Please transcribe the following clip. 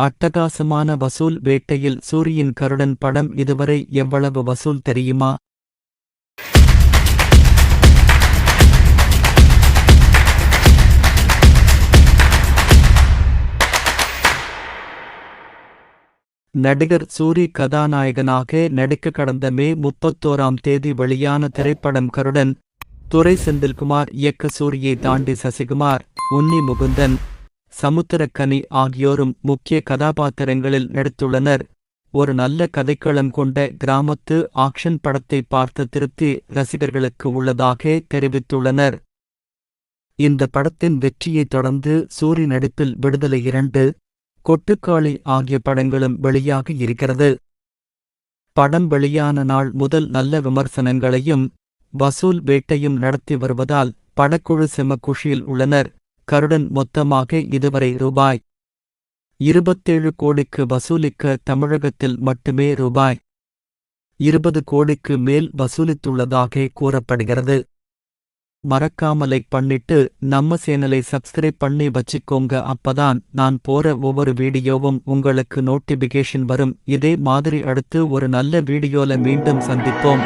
அட்டகாசமான வசூல் வேட்டையில் சூரியின் கருடன் படம் இதுவரை எவ்வளவு வசூல் தெரியுமா? நடிகர் சூரி கதாநாயகனாக நடிக்க கடந்த மே முப்பத்தோராம் தேதி வெளியான திரைப்படம் கருடன் துரை செந்தில்குமார் இயக்க சூரியை தாண்டி சசிகுமார் உன்னி முகுந்தன் சமுத்திரக்கனி ஆகியோரும் முக்கிய கதாபாத்திரங்களில் நடித்துள்ளனர். ஒரு நல்ல கதைக்களம் கொண்ட கிராமத்து ஆக்ஷன் படத்தை பார்த்த திருப்தி ரசிகர்களுக்கு உள்ளதாக தெரிவித்துள்ளனர். இந்த படத்தின் வெற்றியைத் தொடர்ந்து சூரி நடிப்பில் விடுதலை இரண்டு கொட்டுக்காளி ஆகிய படங்களும் வெளியாக இருக்கிறது. படம் வெளியான நாள் முதல் நல்ல விமர்சனங்களையும் வசூல் வேட்டையும் நடத்தி வருவதால் படக்குழு செம குஷியில் உள்ளனர். கருடன் மொத்தமாக இதுவரை ரூபாய் இருபத்தேழு கோடிக்கு வசூலிக்க தமிழகத்தில் மட்டுமே ரூபாய் இருபது கோடிக்கு மேல் வசூலித்துள்ளதாக கூறப்படுகிறது. மறக்காமலை பண்ணிட்டு நம்ம சேனலை சப்ஸ்கிரைப் பண்ணி வச்சுக்கோங்க. அப்பதான் நான் போற ஒவ்வொரு வீடியோவும் உங்களுக்கு நோட்டிபிகேஷன் வரும். இதே மாதிரி அடுத்து ஒரு நல்ல வீடியோல மீண்டும் சந்திப்போம்.